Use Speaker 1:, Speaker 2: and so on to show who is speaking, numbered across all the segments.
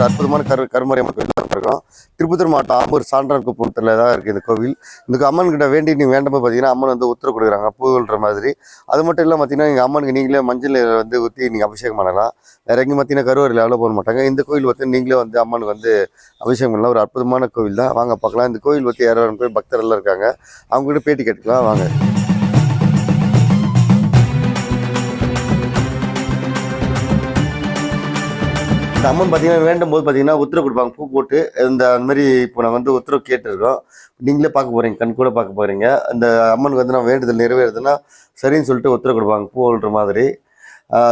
Speaker 1: ஒரு அற்புதமான கரு கருமறையம்மன் கோயில் தான் இருக்கும் திருப்பத்தூர் மாவட்டம் ஆம்பூர் சான்றான் குப்பத்தில் தான் இருக்குது இந்த கோவில். இந்த அம்மன் கிட்ட வேண்டி நீங்கள் வேண்டப்போ பார்த்தீங்கன்னா அம்மன் வந்து உத்தரவு கொடுக்குறாங்க பூவுன்ற மாதிரி. அது மட்டும் இல்லாமல் பார்த்தீங்கன்னா எங்கள் அம்மனுக்கு நீங்களே மஞ்சள் வந்து ஊற்றி நீங்கள் அபிஷேகம் பண்ணலாம். வேற எங்கேயும் பார்த்தீங்கன்னா கருவறையில் அவ்வளோ போட மாட்டாங்க. இந்த கோயில் வந்து நீங்களே வந்து அம்மனுக்கு வந்து அபிஷேகம் பண்ணலாம். ஒரு அற்புதமான கோவில் தான். வாங்க பார்க்கலாம். இந்த கோயில் பற்றி யாரும் பேர் பக்தரெல்லாம் இருக்காங்க. அவங்ககிட்ட பேட்டி கேட்டுக்கலாம். வாங்க. இந்த அம்மன் பார்த்தீங்கன்னா வேண்டும் போது பார்த்தீங்கன்னா உத்தரவு கொடுப்பாங்க. பூ போட்டு இந்த அந்த மாதிரி இப்போ நான் வந்து உத்தரவு கேட்டிருக்கோம். நீங்களே பார்க்க போகிறீங்க கண் கூட பார்க்க போகிறீங்க அந்த அம்மனுக்கு வந்து நான் வேண்டுதல் நிறைவேறுதுன்னா சரின்னு சொல்லிட்டு உத்தரவு கொடுப்பாங்க பூ பூன்ற மாதிரி.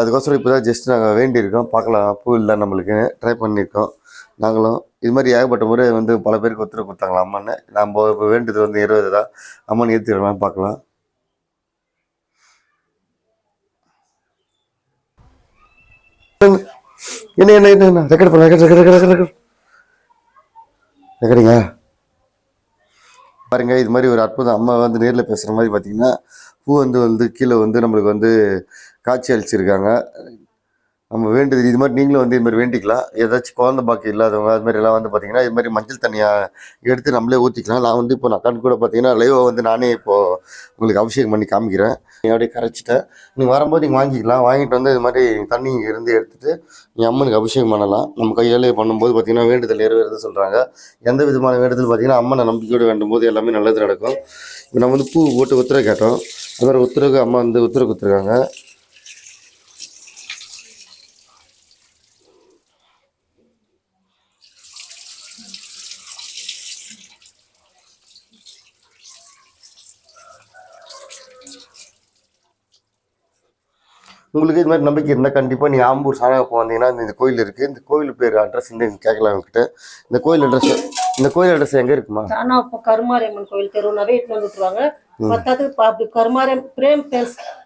Speaker 1: அதுக்கோசரம் இப்போ தான் ஜஸ்ட் நாங்கள் வேண்டியிருக்கோம். பார்க்கலாம் பூ இல்லை நம்மளுக்கு. ட்ரை பண்ணியிருக்கோம். நாங்களும் இது மாதிரி ஏகப்பட்ட முறை வந்து பல பேருக்கு உத்தரவு கொடுத்தாங்களா அம்மன் நம்ம இப்போ வேண்டுதல் வந்து இருபது தான் அம்மன் ஏற்றிடலாம் பார்க்கலாம். என்ன என்ன என்ன ரெக்கார்ட் பண்ண ரெக்கார்ட் ரெக்கார்ட் ரெக்கார்ட் ரெக்கார்ட் ரெக்கார்டிங்க பாருங்க இது மாதிரி ஒரு அற்புதம். அம்மா வந்து நேரில் பேசுகிற மாதிரி பார்த்தீங்கன்னா பூ வந்து வந்து கீழே வந்து நம்மளுக்கு வந்து காட்சி அளிச்சிருக்காங்க. நம்ம வேண்டுது இது மாதிரி நீங்களும் வந்து இது மாதிரி வேண்டிக்கலாம். ஏதாச்சும் குழந்தை பாக்கி இல்லாதவங்க அது மாதிரி எல்லாம் வந்து பார்த்தீங்கன்னா இது மாதிரி மஞ்சள் தண்ணியாக எடுத்து நம்மளே ஊற்றிக்கலாம் நான் வந்து இப்போ நான் கண் கூட பார்த்தீங்கன்னா லைவாக வந்து நானே இப்போது உங்களுக்கு அபிஷேகம் பண்ணி காமிக்கிறேன். நீ அப்படியே கரைச்சிட்டேன் நீங்கள் வரும்போது நீங்கள் வாங்கிக்கலாம். வாங்கிட்டு வந்து இது மாதிரி தண்ணி இருந்து எடுத்துகிட்டு நீ அம்மனுக்கு அபிஷேகம் பண்ணலாம். நம்ம கையாலே பண்ணும்போது பார்த்தீங்கன்னா வேண்டுதல் நிறைவேறுது சொல்கிறாங்க எந்த விதமான வேண்டுதல் பார்த்தீங்கன்னா அம்மனை நம்பிக்கையோடு வேண்டும் போது எல்லாமே நல்லது நடக்கும். இப்போ நம்ம வந்து பூ போட்டு உத்தரவு கேட்டோம். அது மாதிரி உத்தரவுக்கு அம்மா வந்து உத்தரவு கொடுத்துருக்காங்க. உங்களுக்கு இது மாதிரி நம்பிக்கை இருந்தால் கண்டிப்பாக நீங்கள் ஆம்பூர் சாணகப்போ வந்தீங்கன்னா இந்த கோயில் இருக்குது இந்த கோயில் பேர் அட்ரஸ் எனக்கு கேட்கலாம் உங்ககிட்ட. இந்த கோயில் அட்ரஸ் இந்த கோயில் அட்ரஸ் எங்கே இருக்குமா?
Speaker 2: இப்போ கருமாரியம்மன் கோயில் தெருவுனாவே இட்டு வந்து விட்டுருவாங்க. பத்தாத்துக்கு பா- அப்படி கருமாரியம் பிரேம்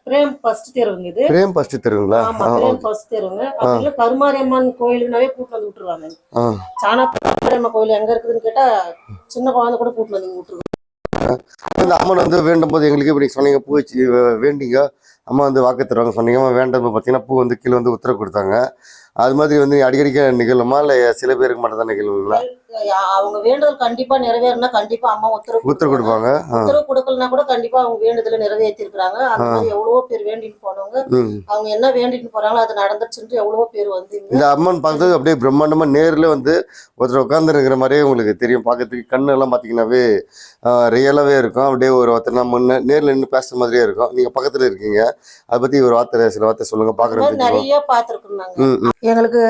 Speaker 2: பிரேம் ஃபர்ஸ்ட் தெருவுங்க இது.
Speaker 1: பிரேம் ஃபஸ்ட்டு தெருங்களா
Speaker 2: ஆமா பிரேம் ஃபர்ஸ்ட் தெருவுங்க. அப்படி கருமாரியம்மன் கோயிலுனாவே கூட்டு வந்து விட்டுருவாங்க.
Speaker 1: ஆ.
Speaker 2: சாணா கருமாரியம்மன் கோயில் எங்க இருக்குதுன்னு கேட்டா சின்ன குழந்தை கூட கூட்டு வந்து விட்டுருவாங்க.
Speaker 1: இந்த அம்மன் வந்து வேண்டும் போது எங்களுக்கு இப்படி சொன்னீங்க பூ வச்சு வே- வேண்டிங்க. அம்மா வந்து வாக்கு தருவாங்க சொன்னீங்க. அம்மா வேண்டும் பார்த்தீங்கன்னா பூ வந்து கீழே வந்து உத்தரவு கொடுத்தாங்க. அது மாதிரி வந்து அடிக்கடிக்க நிகழுமா? இல்லை சில பேருக்கு மட்டும் தான் நிகழுங்களா
Speaker 2: அவங்க வேண்டுதல் கண்டிப்பா நிறைவேறினா கண்டிப்பா அம்மா உத்தரவு
Speaker 1: உத்தரவு கொடுப்பாங்க.
Speaker 2: உத்தரவு கொடுக்கலனா கூட கண்டிப்பா அவங்க வேண்டுதலை நிறைவேற்றி இருக்காங்க அந்த மாதிரி எவ்வளவோ பேர் வேண்டிட்டு போனவங்க அவங்க என்ன வேண்டிட்டு போறாங்களோ அது நடந்துச்சுன்ட்டு எவ்வளவோ பேர் வந்து
Speaker 1: இந்த அம்மன் பார்க்கறதுக்கு அப்படியே பிரம்மாண்டமா நேர்ல வந்து ஒருத்தர் உட்காந்துருக்கிற மாதிரியே உங்களுக்கு தெரியும். பார்க்கறதுக்கு கண்ணு எல்லாம் பார்த்தீங்கன்னாவே ரியலாகவே இருக்கும். அப்படியே ஒரு ஒருத்தர் நம்ம முன்ன நேரில் நின்று பேசுற மாதிரியே இருக்கும். நீங்க பக்கத்துல இருக்கீங்க. அதை பத்தி ஒரு வார்த்தை சில வார்த்தை சொல்லுங்க பார்க்கறதுக்கு
Speaker 2: நிறைய பார்த்துருக்கோம் நாங்க.
Speaker 1: ம் ம்.
Speaker 2: எங்களுக்கு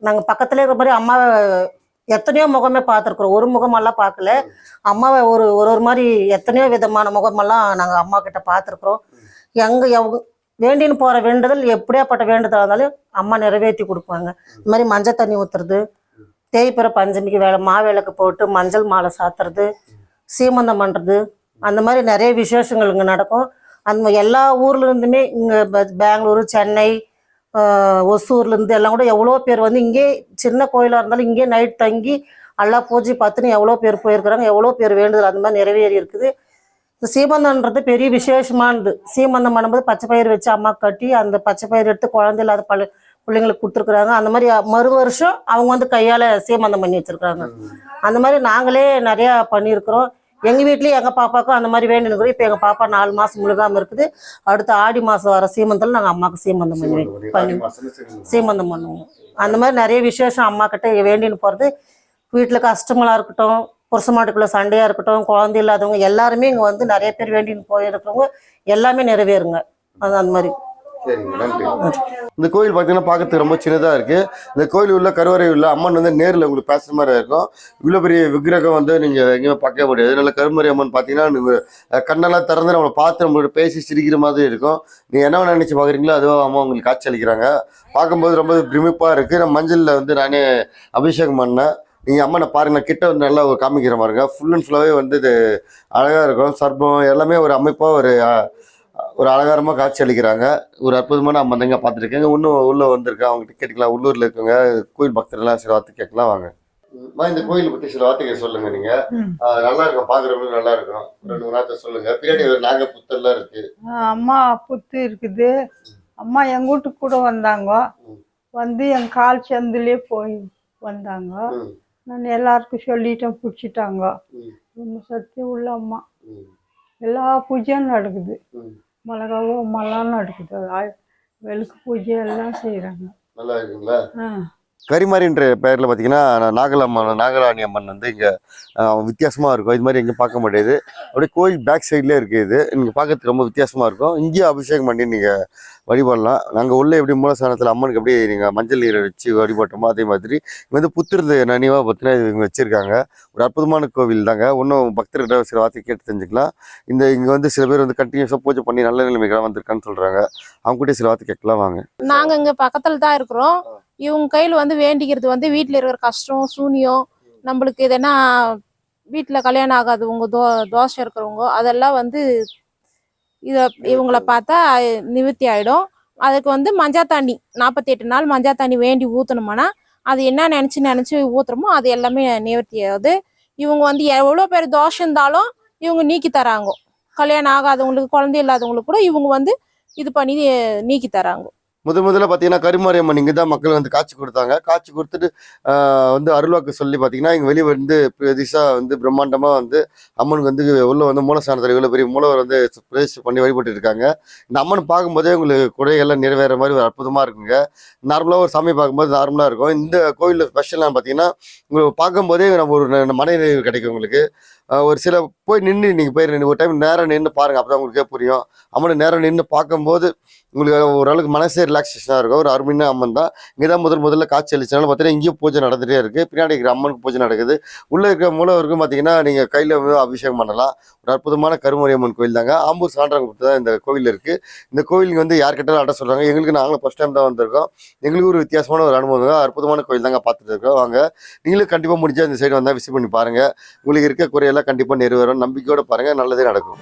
Speaker 2: நாங்க பக்கத்துல இருக்கிற மாதிரி அம்மாவை எத்தனையோ முகமே பார்த்துருக்குறோம். ஒரு முகமெல்லாம் பார்க்கல. அம்மாவை ஒரு ஒரு ஒரு மாதிரி எத்தனையோ விதமான முகமெல்லாம் நாங்க அம்மா கிட்ட பார்த்துருக்குறோம். எங்க எவ்- வேண்டின்னு போற வேண்டுதல் எப்படியாப்பட்ட வேண்டுதல் இருந்தாலும் அம்மா நிறைவேற்றி கொடுப்பாங்க. இந்த மாதிரி மஞ்சள் தண்ணி ஊத்துறது தேய்பிற பஞ்சமிக்கு வேலை மாவிளக்கு போட்டு மஞ்சள் மாலை சாத்துறது சீமந்தம் பண்றது அந்த மாதிரி நிறைய விசேஷங்கள் இங்கே நடக்கும். அந்த எல்லா ஊர்ல இருந்துமே இங்கே பெங்களூரு சென்னை ஆஹ் ஒசூர்ல இருந்து எல்லாம் கூட எவ்வளோ பேர் வந்து இங்கே சின்ன கோயிலாக இருந்தாலும் இங்கே நைட் தங்கி எல்லா பூஜை பார்த்துன்னு எவ்வளோ பேர் போயிருக்கிறாங்க எவ்வளோ பேர் வேண்டுதல் அந்த மாதிரி நிறைவேறி இருக்குது. இந்த சீமந்தம்ன்றது பெரிய விசேஷமானது. சீமந்தம் பண்ணும்போது பச்சை பயிர் வச்சு அம்மா கட்டி அந்த பச்சை பயிர் எடுத்து குழந்தை இல்லாத பழ பிள்ளைங்களுக்கு கொடுத்துருக்குறாங்க. அந்த மாதிரி மறு வருஷம் அவங்க வந்து கையால் சீமந்தம் பண்ணி வச்சிருக்காங்க அந்த மாதிரி நாங்களே நிறையா பண்ணியிருக்கிறோம். எங்கள் வீட்லேயும் எங்கள் பாப்பாவுக்கும் அந்த மாதிரி வேண்டினுக்கிறோம் இப்போ எங்கள் பாப்பா நாலு மாதம் முழுகாமல் இருக்குது. அடுத்த ஆடி மாதம் வர சீமந்தத்தில் நாங்கள் அம்மாவுக்கு சீமந்தம் பண்ணி பண்ணி சீமந்தம் பண்ணுவோம். அந்த மாதிரி நிறைய விசேஷம் அம்மா கிட்ட வேண்டின்னு போகிறது வீட்டில் கஷ்டங்களா இருக்கட்டும் புருஷ மாட்டுக்குள்ள சண்டையா இருக்கட்டும் குழந்தை இல்லாதவங்க எல்லாருமே இங்கே வந்து நிறைய பேர் வேண்டின்னு போயிருக்கிறவங்க எல்லாமே நிறைவேறுங்க. அது அந்த மாதிரி.
Speaker 1: சரிங்க நன்றி. இந்த கோயில் பார்த்தீங்கன்னா பார்க்கறதுக்கு ரொம்ப சின்னதாக இருக்கு. இந்த கோயில் உள்ள கருவறை உள்ள அம்மன் வந்து நேரில் உங்களுக்கு பேசுற மாதிரி இருக்கும். இவ்வளோ பெரிய விக்கிரகம் வந்து நீங்கள் எங்கேயுமே பார்க்கவே முடியாது. அதனால கருமறை அம்மன் பார்த்தீங்கன்னா கண்ணெல்லாம் திறந்து நம்மளை பார்த்து நம்மளோட பேசி சிரிக்கிற மாதிரி இருக்கும். நீங்கள் என்ன நினச்சி பார்க்குறீங்களோ அதுவும் அம்மா உங்களுக்கு காட்சி அளிக்கிறாங்க. பார்க்கும்போது ரொம்ப பிரமிப்பாக இருக்குது நான் மஞ்சளில் வந்து நானே அபிஷேகம் பண்ணேன். நீங்கள் அம்மனை பாருங்க. நான் கிட்ட வந்து நல்லா ஒரு காமிக்கிற பாருங்க ஃபுல் அண்ட் ஃபுல்லாகவே வந்து இது அழகாக இருக்கும். சர்ப்பம் எல்லாமே ஒரு அமைப்பாக ஒரு ஒரு அலங்காரமாக காட்சி அளிக்கிறாங்க. ஒரு அற்புதமான அம்மன் தாங்க பார்த்துருக்கேங்க. இன்னும் உள்ள வந்திருக்கேன் அவங்க கேட்டுக்கலாம். உள்ளூர்ல இருக்கவங்க கோயில் பக்தர்லாம் சில வார்த்தை கேட்கலாம் வாங்க. இந்த கோயில் பத்தி சில வார்த்தைகள் சொல்லுங்க நீங்க. நல்லா இருக்கும் பாக்குறவங்களுக்கு நல்லா இருக்கும் ரெண்டு வார்த்தை சொல்லுங்க. பின்னாடி ஒரு நாக புத்தெல்லாம் இருக்கு.
Speaker 3: அம்மா புத்து இருக்குது. அம்மா எங்க வீட்டுக்கு கூட வந்தாங்க. வந்து என் கால் சந்திலே போய் வந்தாங்க. நான் எல்லாருக்கும் சொல்லிட்டேன் பிடிச்சிட்டாங்க. ரொம்ப சக்தி உள்ள அம்மா. எல்லா பூஜையும் நடக்குது.
Speaker 1: ம்.
Speaker 3: மிளகாவோ அம்மாலாம் நடக்குது விளக்கு பூஜை எல்லாம் செய்கிறாங்க
Speaker 1: நல்லா இருக்குங்களா
Speaker 3: ஆ
Speaker 1: கரிமாரின்ற பெயரில் பார்த்தீங்கன்னா நாகலம்மன் நாகராணி அம்மன் வந்து இங்கே வித்தியாசமாக இருக்கும். இது மாதிரி எங்கேயும் பார்க்க முடியாது அப்படியே கோயில் பேக் சைட்லேயே இருக்குது இது. இங்கே பார்க்கறதுக்கு ரொம்ப வித்தியாசமாக இருக்கும். இங்கேயும் அபிஷேகம் பண்ணி நீங்கள் வழிபடலாம். நாங்கள் உள்ளே எப்படி மூலஸ்தானத்தில் அம்மனுக்கு எப்படி நீங்கள் மஞ்சள் நீரை வச்சு வழிபட்டோமோ அதே மாதிரி இங்கே வந்து புத்திரது நினைவாக பார்த்தீங்கன்னா இது இங்கே வச்சுருக்காங்க. ஒரு அற்புதமான கோவில் தாங்க. இன்னும் பக்தர்கிட்ட சில வார்த்தை கேட்டு தெரிஞ்சுக்கலாம். இந்த இங்கே வந்து சில பேர் வந்து கண்டினியூஸாக பூஜை பண்ணி நல்ல நிலைமைகளாக வந்திருக்கான்னு சொல்கிறாங்க அவங்க சில வார்த்தை கேட்கலாம் வாங்க.
Speaker 4: நாங்கள் இங்கே பக்கத்தில் தான் இருக்கிறோம். இவங்க கையில வந்து வேண்டிக்கிறது வந்து வீட்ல இருக்கிற கஷ்டம் சூனியம் நம்மளுக்கு எதனா வீட்ல கல்யாணம் ஆகாதவங்க தோ தோஷம் இருக்கிறவங்க அதெல்லாம் வந்து இத இவங்கள பார்த்தா நிவர்த்தி ஆயிடும். அதுக்கு வந்து மஞ்சா தண்ணி நாற்பத்தி எட்டு நாள் மஞ்சா தண்ணி வேண்டி ஊத்தணுமானா அது என்ன நினைச்சு நினைச்சு ஊத்துறோமோ அது எல்லாமே நிவர்த்தி ஆகுது. இவங்க வந்து எவ்வளவு பேர் தோஷம் இருந்தாலும் இவங்க நீக்கி தராங்க. கல்யாணம் ஆகாதவங்களுக்கு குழந்தை இல்லாதவங்களுக்கு கூட இவங்க வந்து இது பண்ணி நீக்கி தராங்க.
Speaker 1: முத முதல்ல பார்த்தீங்கன்னா கருமாரியம்மன் இங்கே தான் மக்கள் வந்து காட்சி கொடுத்தாங்க. காட்சி கொடுத்துட்டு வந்து அருள்வாக்கு சொல்லி பார்த்தீங்கன்னா இங்கே வெளியே வந்து பிரதிசாக வந்து பிரம்மாண்டமாக வந்து அம்மனுக்கு வந்து உள்ள வந்து மூலஸ்தானத்தில் இவ்வளோ பெரிய மூலவர் வந்து பிரதிஷ்டை பண்ணி வழிபட்டு இருக்காங்க. இந்த அம்மன் பார்க்கும்போதே உங்களுக்கு குடைகள்லாம் நிறைவேற மாதிரி ஒரு அற்புதமாக இருக்குங்க. நார்மலாக ஒரு சாமி பார்க்கும்போது நார்மலாக இருக்கும். இந்த கோயிலில் ஸ்பெஷலாக பார்த்தீங்கன்னா உங்களுக்கு பார்க்கும்போதே நம்ம ஒரு மன நிறைவு கிடைக்கும் உங்களுக்கு. ஒரு சில போய் நின்று நீங்கள் போய் நின்று ஒரு டைம் நேரம் நின்று பாருங்கள் அப்போ தான் உங்களுக்கே புரியும். அம்மனை நேரம் நின்று பார்க்கும்போது உங்களுக்கு ஓரளவுக்கு மனசே ரிலாக்ஸேஷனாக இருக்கும். ஒரு அருமையான அம்மன் தான். இங்கே தான் முதல் முதல்ல காட்சி அளிச்சனால பார்த்தீங்கன்னா இங்கேயும் பூஜை நடந்துகிட்டே இருக்குது பின்னாடி இருக்கிற அம்மனுக்கு பூஜை நடக்குது. உள்ளே இருக்கிற மூலவருக்கும் பார்த்தீங்கன்னா நீங்கள் கையில் அபிஷேகம் பண்ணலாம். ஒரு அற்புதமான கருமரி அம்மன் கோயில் தாங்க. ஆம்பூர் சான்றாங்க தான் இந்த கோவில் இருக்குது இந்த கோவிலுக்கு வந்து யார்கிட்ட அட சொல்கிறாங்க எங்களுக்கு நாங்களும் ஃபஸ்ட் டைம் தான் வந்திருக்கோம். எங்களுக்கு ஒரு வித்தியாசமான ஒரு அனுபவம் தான் அற்புதமான கோயில் தாங்க பார்த்துட்டு இருக்கோம். வாங்க. நீங்களும் கண்டிப்பாக முடிஞ்சால் இந்த சைடு வந்தால் விசிட் பண்ணி பாருங்கள் உங்களுக்கு இருக்க குறையெல்லாம் கண்டிப்பாக நிறைவேறும். நம்பிக்கையோட பாருங்கள் நல்லதே நடக்கும்.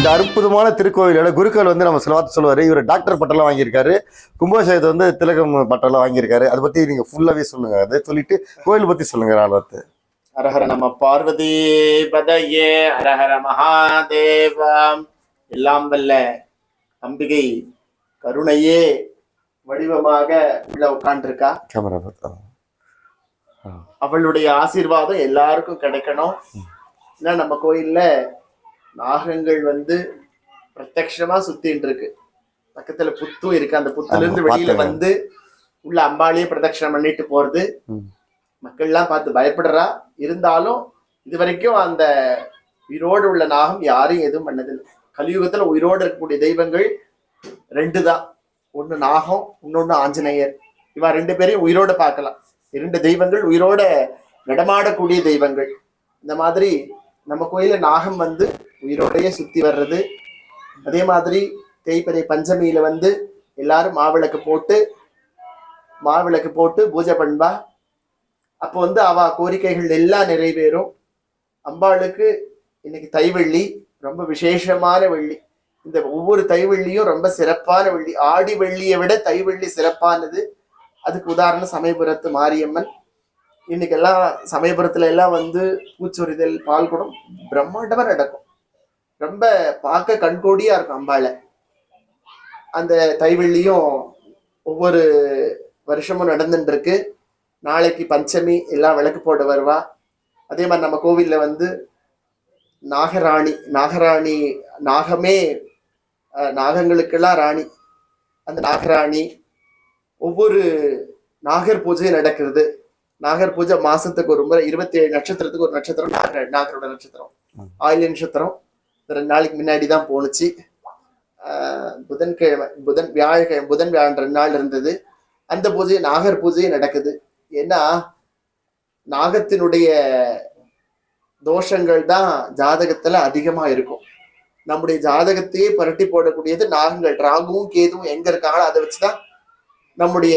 Speaker 1: இந்த அற்புதமான திருக்கோவிலோட குருக்கள் வந்து நம்ம சில வார்த்தை சொல்லுவார் இவர் டாக்டர் பட்டம்லாம் வாங்கியிருக்காரு. கும்பாபிஷேகத்தை வந்து திலகம் பட்டம்லாம் வாங்கியிருக்காரு. அதை பற்றி நீங்கள் ஃபுல்லாகவே சொல்லுங்க. அதை சொல்லிட்டு கோயில் பற்றி சொல்லுங்க நாலு வார்த்தை
Speaker 5: ஹரஹர நம பார்வதி பதையே ஹரஹர மகாதேவம் எல்லாம் வல்ல அம்பிகை கருணையே வடிவமாக உள்ள
Speaker 1: பார்த்தா
Speaker 5: அவளுடைய ஆசீர்வாதம் எல்லாருக்கும் கிடைக்கணும். ஏன்னா நம்ம கோயில்ல நாகங்கள் வந்து பிரத்யக்ஷமா சுத்தின்னு இருக்கு பக்கத்துல புத்தும் இருக்கு. அந்த புத்துல இருந்து வெளியில. வந்து உள்ள அம்பாளையே பிரதட்சணம் பண்ணிட்டு போறது. மக்கள்லாம் பார்த்து பயப்படுறா. இருந்தாலும் இது வரைக்கும் அந்த உயிரோடு உள்ள நாகம் யாரும் எதுவும் பண்ணதில்லை. கலியுகத்துல உயிரோடு இருக்கக்கூடிய தெய்வங்கள் ரெண்டு தான் ஒன்று நாகம் இன்னொன்று ஆஞ்சநேயர். இவன் ரெண்டு பேரையும் உயிரோட பார்க்கலாம். இரண்டு தெய்வங்கள் உயிரோட நடமாடக்கூடிய தெய்வங்கள். இந்த மாதிரி நம்ம கோயில நாகம் வந்து உயிரோடையே சுத்தி வர்றது. அதே மாதிரி தேய்பிறை பஞ்சமியில வந்து எல்லாரும் மாவிளக்கு போட்டு மாவிளக்கு போட்டு பூஜை பண்பா அப்போ வந்து அவ கோரிக்கைகள் எல்லாம் நிறைவேறும். அம்பாளுக்கு இன்னைக்கு தைவள்ளி ரொம்ப விசேஷமான வெள்ளி. இந்த ஒவ்வொரு தைவள்ளியும் ரொம்ப சிறப்பான வெள்ளி. ஆடி வெள்ளியை விட தைவள்ளி சிறப்பானது. அதுக்கு உதாரணம் சமயபுரத்து மாரியம்மன். இன்னைக்கெல்லாம் சமயபுரத்துல எல்லாம் வந்து பூச்சொரிதல் பால்குடம் பிரம்மாண்டமா நடக்கும். ரொம்ப பார்க்க கண்கோடியா இருக்கும் அம்பாளை. அந்த தைவள்ளியும் ஒவ்வொரு வருஷமும் நடந்துட்டு இருக்கு நாளைக்கு பஞ்சமி எல்லாம் விளக்கு போட வருவா. அதே மாதிரி நம்ம கோவிலில் வந்து நாகராணி நாகராணி நாகமே நாகங்களுக்கெல்லாம் ராணி. அந்த நாகராணி ஒவ்வொரு நாகர் பூஜை நடக்கிறது. நாகர் பூஜை மாசத்துக்கு ஒரு முறை இருபத்தி ஏழு நட்சத்திரத்துக்கு ஒரு நட்சத்திரம் நாகர நாகரோட நட்சத்திரம். ஆயில நட்சத்திரம். ரெண்டு நாளைக்கு முன்னாடி தான் போணுச்சு. புதன்கிழமை புதன் வியாழக்கிழமை புதன் வியாழன் ரெண்டு நாள் இருந்தது. அந்த பூஜை நாகர் பூஜை நடக்குது. ஏன்னா நாகத்தினுடைய தோஷங்கள் தான் ஜாதகத்துல அதிகமா இருக்கும். நம்முடைய ஜாதகத்தையே புரட்டி போடக்கூடியது நாகங்கள். ராகுவும் கேதுவும் எங்க இருக்காங்களோ அதை வச்சுதான் நம்முடைய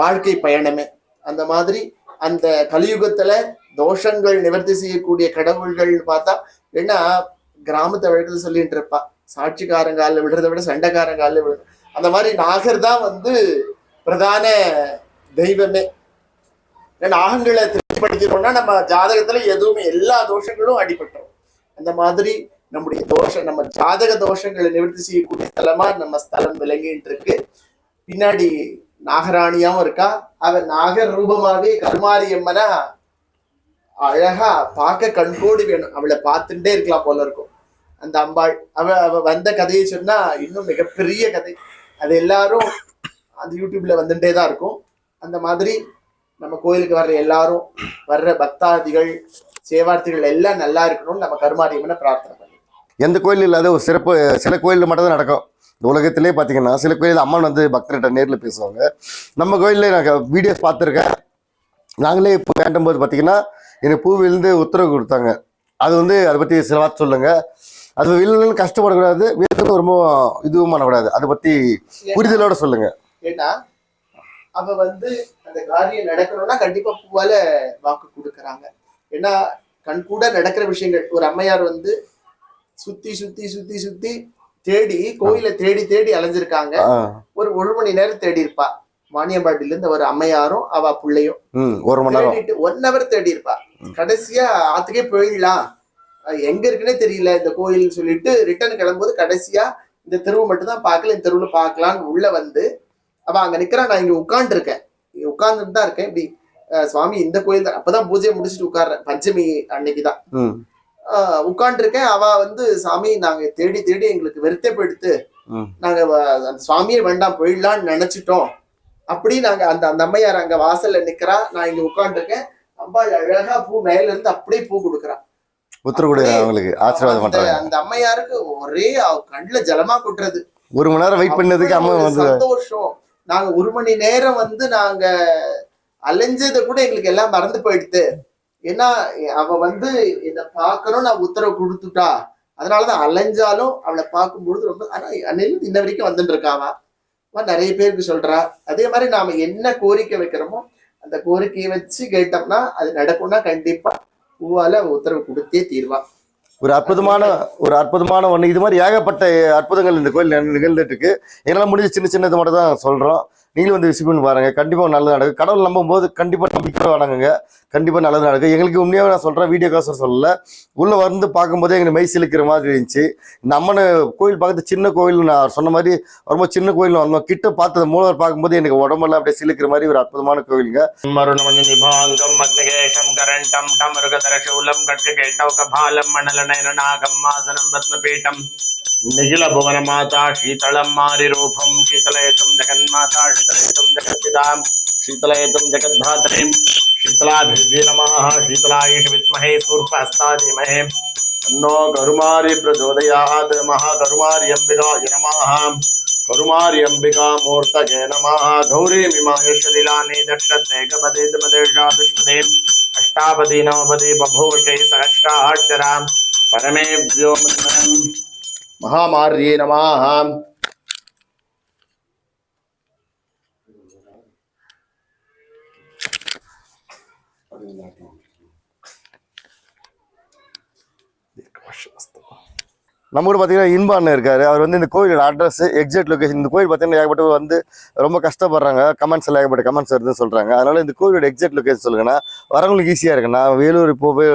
Speaker 5: வாழ்க்கை பயணமே. அந்த மாதிரி அந்த கலியுகத்துல தோஷங்கள் நிவர்த்தி செய்யக்கூடிய கடவுள்கள் பார்த்தா என்ன கிராமத்தை வழக்கத்தை சொல்லிட்டு இருப்பா. சாட்சிக்காரங்கால விடுறதை விட சண்டைக்காரங்கால விடுறது அந்த மாதிரி நாகர் தான் வந்து பிரதான தெய்வமே. ஏன்னா நாகங்களை திருப்திப்படுத்தினோம்னா நம்ம ஜாதகத்துல எதுவுமே எல்லா தோஷங்களும் அடிபட்டுரும். அந்த மாதிரி நம்முடைய தோஷம் நம்ம ஜாதக தோஷங்களை நிவர்த்தி செய்யக்கூடிய ஸ்தலமா நம்ம ஸ்தலம் விளங்கிட்டு இருக்கு. பின்னாடி நாகராணியாவும் இருக்கா? அவ நாகர் ரூபமாவே கருமாரியம்மனா அழகா பார்க்க கண்கோடு வேணும். அவளை பார்த்துட்டே இருக்கலாம் போல இருக்கும். அந்த அம்பாள் அவ அவ வந்த கதையை சொன்னா இன்னும் மிகப்பெரிய கதை. அது எல்லாரும் அந்த யூடியூப்ல வந்துட்டே தான் இருக்கும். அந்த மாதிரி நம்ம கோயிலுக்கு வர்ற எல்லாரும் வர்ற பக்தாதிகள் சேவார்த்திகள் எல்லாம் நல்லா இருக்கணும்னு நம்ம கருமாரியம்மனை பிரார்த்தனை பண்ணி
Speaker 1: எந்த கோயில் இல்லாத ஒரு சிறப்பு சில கோயிலில் மட்டும் தான் நடக்கும். இந்த உலகத்திலே பார்த்தீங்கன்னா சில கோயில் அம்மன் வந்து பக்தர்கிட்ட நேரில் பேசுவாங்க. நம்ம கோயிலில் நான் வீடியோஸ் பார்த்துருக்கேன். நாங்களே இப்போ வேண்டும் போது பார்த்தீங்கன்னா எனக்கு பூ விழுந்து உத்தரவு கொடுத்தாங்க. அது வந்து அதை பற்றி சில வார்த்தை சொல்லுங்க. அது விழுந்து கஷ்டப்படக்கூடாது விழுந்து ரொம்ப இதுவும் பண்ணக்கூடாது. அதை பற்றி புரிதலோட சொல்லுங்க.
Speaker 5: ஏன்னா அவ வந்து அந்த காரியம் நடக்கணும்னா கண்டிப்பா பூவால வாக்கு கொடுக்கறாங்க. ஏன்னா கண் கூட நடக்கிற விஷயங்கள் ஒரு அம்மையார் வந்து சுத்தி சுத்தி சுத்தி சுத்தி தேடி கோயிலை தேடி தேடி அலைஞ்சிருக்காங்க. ஒரு ஒரு மணி நேரம் தேடி இருப்பா. வாணியம்பாட்டில இருந்து ஒரு அம்மையாரும் அவ பிள்ளையும்
Speaker 1: ஒரு மணி நேரம்.
Speaker 5: ஒன் ஹவர் தேடி இருப்பா. கடைசியா ஆத்துக்கே போயிடலாம். எங்க இருக்குன்னே தெரியல. இந்த கோயில் சொல்லிட்டு ரிட்டர்ன் கிளம்பும்போது கடைசியா இந்த தெருவு மட்டும் தான் பார்க்கல இந்த தெருவுல பார்க்கலான்னு உள்ள வந்து அவ அங்க நிக்கிறா நான் இங்க உட்கார்ந்து இருக்கேன் உட்கார்ந்துட்டு தான் இருக்கேன். இப்படி சுவாமி இந்த கோயில் தான் அப்பதான் பூஜையை முடிச்சுட்டு உட்கார்றேன் பஞ்சமி அன்னைக்கு தான்
Speaker 1: ம்
Speaker 5: உட்காந்துருக்கேன் அவ வந்து சாமி நாங்க தேடி தேடி எங்களுக்கு வெறுத்தே போயிடுத்து. நாங்க அந்த சுவாமியே வேண்டாம் போயிடலாம்னு நினைச்சிட்டோம். அப்படி நாங்க அந்த அந்த அம்மையார் அங்க வாசல்ல நிக்கிறா. நான் இங்க உட்காந்துருக்கேன் அம்பாள் அழகா பூ மேல இருந்து அப்படியே பூ கொடுக்குறா.
Speaker 1: உத்தரவு கொடு அவங்களுக்கு ஆசீர்வாதம்
Speaker 5: அந்த
Speaker 1: பண்றாங்க.
Speaker 5: அந்த அம்மையாருக்கு ஒரே கண்ணுல ஜலமா கொட்டுறது.
Speaker 1: ஒரு மணி நேரம் வெயிட் பண்ணதுக்கு அம்மா வந்து
Speaker 5: சந்தோஷம். நாங்கள் ஒரு மணி நேரம் வந்து நாங்கள் அலைஞ்சதை கூட எங்களுக்கு எல்லாம் மறந்து போயிடுது. ஏன்னா அவ வந்து என்னை பார்க்கணும் நான் உத்தரவு கொடுத்துட்டா. அதனாலதான் அலைஞ்சாலும் அவளை பார்க்கும்பொழுது ரொம்ப ஆனா அன்னையில இன்ன வரைக்கும் வந்துட்டு இருக்காவா நிறைய பேருக்கு சொல்றா. அதே மாதிரி நாம என்ன கோரிக்கை வைக்கிறோமோ அந்த கோரிக்கையை வச்சு கேட்டோம்னா அது நடக்கும்னா கண்டிப்பா பூவால உத்தரவு கொடுத்தே தீர்வா.
Speaker 1: ஒரு அற்புதமான ஒரு அற்புதமான ஒன்று இது மாதிரி ஏகப்பட்ட அற்புதங்கள் இந்த கோயில் நிகழ்ந்துட்டு இருக்கு. எங்களால் முடிஞ்ச சின்ன சின்னது மட்டும் தான் சொல்கிறோம் நீங்களும் வந்து விசிட் பண்ணி பாருங்கள் கண்டிப்பாக நல்லது நடக்கும். கடவுள் நம்பும்போது கண்டிப்பாக நம்பிக்கையோட வணங்குங்க. கண்டிப்பாக நல்லது நடக்கும். எங்களுக்கு உண்மையாக நான் சொல்கிறேன் வீடியோ காசு சொல்லலை. உள்ளே வந்து பார்க்கும்போதே எங்களுக்கு மெய் சிலுக்கிற மாதிரி இருந்துச்சு. இந்த அம்மன் கோயில் பார்க்கறது சின்ன கோயில் நான் சொன்ன மாதிரி ரொம்ப சின்ன கோயில் வந்தோம். கிட்ட பார்த்தது மூலவர் பார்க்கும்போது எனக்கு உடம்புல அப்படியே சிலுக்கிற மாதிரி ஒரு அற்புதமான கோயிலுங்க.
Speaker 6: கரண்டம் டமருக தரசூலம் கட்டு கேட்டவ கபாலம் மணல நயனாகம் மாசனம் ரத்னபீட்டம் निखिलभुवनमाता शीतलं मारिरूपं, शीतलयतं जगन्माता, शीतलयतं जगत्पितां शीतलयतं जगद्धात्रीं शीतलाभिर्वे नमः शीतलायेष विद्महे सूर्पहस्ता धीमहे तन्नो करुमारि प्रचोदयात् महाकरुमार्यम्बिकाय नमः करुमार्यम्बिकामूर्तये नमः गौरीमिमाय सलिलानि दक्षत्रेकपदे दमदेशादुष्पदे अष्टापदी नवपदे बभूषे सहस्राक्षरां
Speaker 5: மகாமாரியே நமாக
Speaker 1: நம்ம கூட பார்த்தீங்கன்னா இன்பா அண்ணன் இருக்காரு. அவர் வந்து இந்த கோயிலோட அட்ரஸ் எக்ஸாக்ட் லொக்கேஷன் இந்த கோயில் பார்த்தீங்கன்னா ஏகப்பட்ட வந்து ரொம்ப கஷ்டப்படுறாங்க. கமெண்ட்ஸ் எல்லாம் ஏகப்பட்ட கமெண்ட்ஸ் வருதுன்னு சொல்றாங்க. அதனால இந்த கோயிலோட எக்ஸாக்ட் லொக்கேஷன் சொல்லுங்கன்னா வரவங்களுக்கு ஈஸியாக இருக்குண்ணா. வேலூர் இப்போ போய்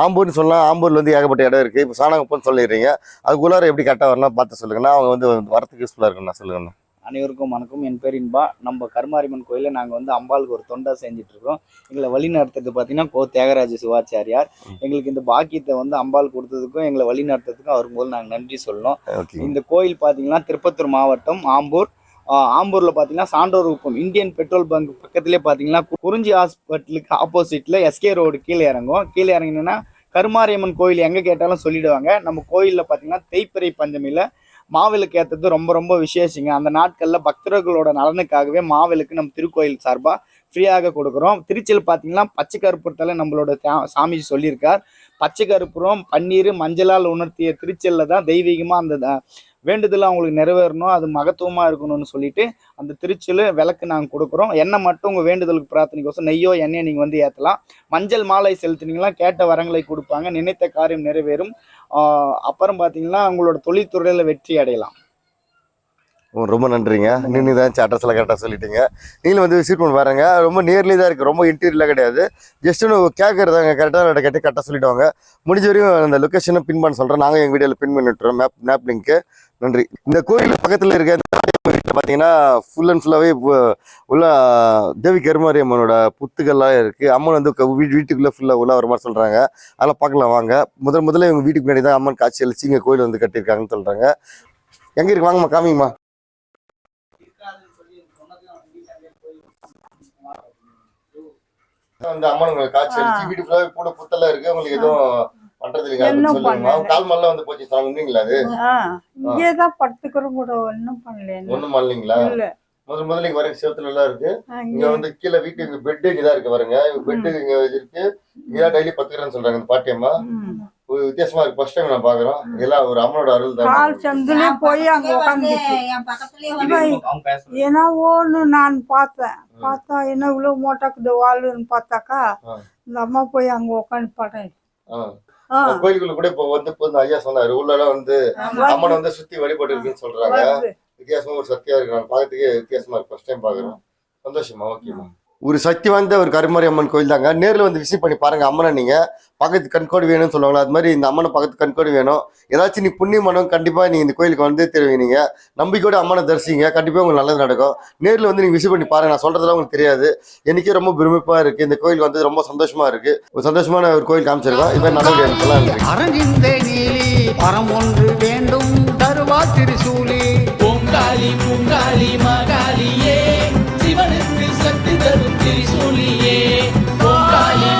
Speaker 1: ஆம்பூர்னு சொல்லலாம் ஆம்பூர்ல வந்து ஏகப்பட்ட இடம் இருக்கு. இப்போ சாணகப்பன்னு சொல்லிடுறீங்க. அதுக்குள்ளார எப்படி கரெக்டாக வரலாம் பார்த்து சொல்லுங்கண்ணா. அவங்க வந்து வரத்துக்கு யூஸ்ஃபுல்லாக இருக்குண்ணா சொல்லுங்கண்ணா.
Speaker 7: அனைவருக்கும் வணக்கம். என் பேர் இன்பா. நம்ம கருமாரியம்மன் கோயிலில் நாங்கள் வந்து அம்பாளுக்கு ஒரு தொண்டா செஞ்சுட்டு இருக்கோம். எங்களை வழி நடத்துறது பார்த்தீங்கன்னா கோ தியாகராஜ சிவாச்சாரியார். எங்களுக்கு இந்த பாக்கியத்தை வந்து அம்பாள் கொடுத்ததுக்கும் எங்களை வழி நடத்துறதுக்கும் அவருக்கு முதல்ல நாங்கள் நன்றி சொல்லணும். இந்த கோயில் பார்த்தீங்கன்னா திருப்பத்தூர் மாவட்டம் ஆம்பூர். ஆம்பூரில் பார்த்தீங்கன்னா சான்றோர் உப்பம் இந்தியன் பெட்ரோல் பங்க் பக்கத்துலேயே பார்த்தீங்கன்னா குறிஞ்சி ஹாஸ்பிட்டலுக்கு ஆப்போசிட்டில் எஸ்கே ரோடு கீழே இறங்கும். கீழே இறங்கினீங்கன்னா கருமாரியம்மன் கோயில் எங்கே கேட்டாலும் சொல்லிடுவாங்க. நம்ம கோயிலில் பார்த்தீங்கன்னா தேய்பிறை பஞ்சமியில் மாவிலுக்கு ஏற்றது ரொம்ப ரொம்ப விசேஷங்க. அந்த நாட்களில் பக்தர்களோட நலனுக்காகவே மாவிலுக்கு நம்ம திருக்கோயில் சார்பாக ஃப்ரீயாக கொடுக்குறோம். திருச்சியில் பார்த்தீங்கன்னா பச்சை கருப்புறத்தில் நம்மளோட சாமி சொல்லியிருக்கார். பச்சை கருப்புறம் பன்னீர் மஞ்சளால் உணர்த்திய திருச்சியில் தான் தெய்வீகமாக அந்த த- வேண்டுதல் அவங்களுக்கு நிறைவேறணும் அது மகத்துவமாக இருக்கணும்னு சொல்லிட்டு அந்த திருச்சியில் விளக்கு நாங்கள் கொடுக்குறோம். எண்ணெய் மட்டும் உங்கள் வேண்டுதலுக்கு பிரார்த்தனைக்கோசம் நெய்யோ எண்ணெயை நீங்கள் வந்து ஏற்றலாம் மஞ்சள் மாலை செலுத்தினீங்களா கேட்ட வரங்களை கொடுப்பாங்க. நினைத்த காரியம் நிறைவேறும். அப்புறம் பார்த்தீங்கன்னா உங்களோட தொழில்துறையில் வெற்றி அடையலாம்.
Speaker 1: ரொம்ப நன்றிங்க. நீங்க தான் அட்ரஸ்லாம் கரெக்டாக சொல்லிட்டீங்க. நீங்களும் வந்து விசிட் பண்ணி பாருங்க. ரொம்ப நியர்லி தான் இருக்குது ரொம்ப இன்டீரியர்லாம் கிடையாது. ஜஸ்ட் ஒன்று கேட்கறதாங்க கரெக்டாக கேட்டு கரெக்டாக சொல்லிவிடுவாங்க முடிஞ்ச வரையும் அந்த லொக்கேஷனை பின் பண்ண சொல்கிறேன் நாங்கள் எங்கள் வீடியோவில் பின் பண்ணிவிட்டுறோம் மேப் மேப் லிங்க்கு நன்றி. இந்த கோயில் பக்கத்தில் இருக்க வீட்டில் பார்த்தீங்கன்னா ஃபுல் அண்ட் ஃபுல்லாகவே உள்ள தேவி கருமாரி அம்மனோட புத்துக்கள்லாம் இருக்குது அம்மன் வந்து க- வீ வீட்டுக்குள்ளே ஃபுல்லாக உள்ள வர மாதிரி சொல்கிறாங்க அதெல்லாம் பார்க்கலாம் வாங்க. முதல் முதல்ல இவங்க வீட்டுக்கு முன்னாடி தான் அம்மன் காட்சி அளிச்சு இங்கே கோயில் வந்து கட்டியிருக்காங்கன்னு சொல்கிறாங்க எங்கே இருக்கு? வாங்கம்மா காமிங்கம்மா. அந்த அம்மன் உங்களுக்கு காட்சி அளிச்சு வீட்டு ஃபுல்லாகவே கூட புத்தெல்லாம் இருக்கு. உங்களுக்கு எதுவும் சொல்லுங்கம்மா
Speaker 3: பண்ணல. படுத்துக்கிறோம் கூட. ஒன்றும் பண்ணல
Speaker 1: ஒண்ணும் பண்ணலீங்களா?
Speaker 3: இல்ல.
Speaker 1: முதல் முதல்ல இங்க வரைக்கும் சேத்துல எல்லாம் இருக்கு. இங்க வந்து கீழே வீட்டுக்கு பெட் இங்கதான் இருக்கு பாருங்க. பெட் இங்க இருக்கு இங்கதான் டெய்லி பத்துக்கிறேன்னு சொல்றாங்க இந்த பாட்டியம்மா வித்தியாசமா இருக்கு. ஃபர்ஸ்ட் டைம் நான் பாக்குறோம். எல்லாம் ஒரு அம்மனோட அருள் தான்.
Speaker 3: கால் சந்துலே போய் அங்க
Speaker 7: பேசுறாங்க
Speaker 3: ஏன்னா ஒன்று நான் பார்த்தேன். பார்த்தா என்ன இவ்வளோ மோட்டாக்குது வாழ்ன்னு பார்த்தாக்கா. இந்த அம்மா போய் அங்க உட்காந்து பாட்டேன்
Speaker 1: கோயிலுக்குள்ள கூட இப்ப வந்து போது ஐயா சொன்னாரு. உள்ளலாம் வந்து அம்மனை வந்து சுத்தி வழிபட்டு இருக்குன்னு சொல்றாங்க. வித்தியாசமா ஒரு சக்தியா இருக்கு நான் பார்க்கறதுக்கே வித்தியாசமா இருக்கு. ஃபர்ஸ்ட் டைம் பாக்குறோம் சந்தோஷமா ஓகேமா ஒரு சக்தி வாய்ந்த ஒரு கருமாரி அம்மன் கோயில் தாங்க. நேர்ல வந்து விசிட் பண்ணி பாருங்க அம்மனை நீங்க. பக்கத்து கண்கோடு வேணும்னு சொல்லுவாங்க அது மாதிரி இந்த அம்மனை பக்கத்து கண்கோடு வேணும். ஏதாச்சும் நீ புண்ணியம் பண்ணணும் கண்டிப்பா நீங்க இந்த கோயிலுக்கு வந்து தெரிவிங்க நம்பிக்கையோட அம்மனை தரிசிங்க. கண்டிப்பா உங்களுக்கு நல்லது நடக்கும். நேர்ல வந்து நீங்க விசிட் பண்ணி பாருங்க. நான் சொல்றதெல்லாம் உங்களுக்கு தெரியாது. எனக்கே ரொம்ப பெருமைப்பா இருக்கு. இந்த கோயில் வந்து ரொம்ப சந்தோஷமா இருக்கு. ஒரு சந்தோஷமான ஒரு கோயில் காமிச்சிருக்கோம் இப்போ நல்லபடியா இருக்கலாம் நன்றி
Speaker 8: அரங்கிந்த நீலி பரம் ஒன்று வேண்டும். தருவா திரிசூலி.
Speaker 9: பூங்காலி பூங்காலி கருத்தில் சுழியே போகாயே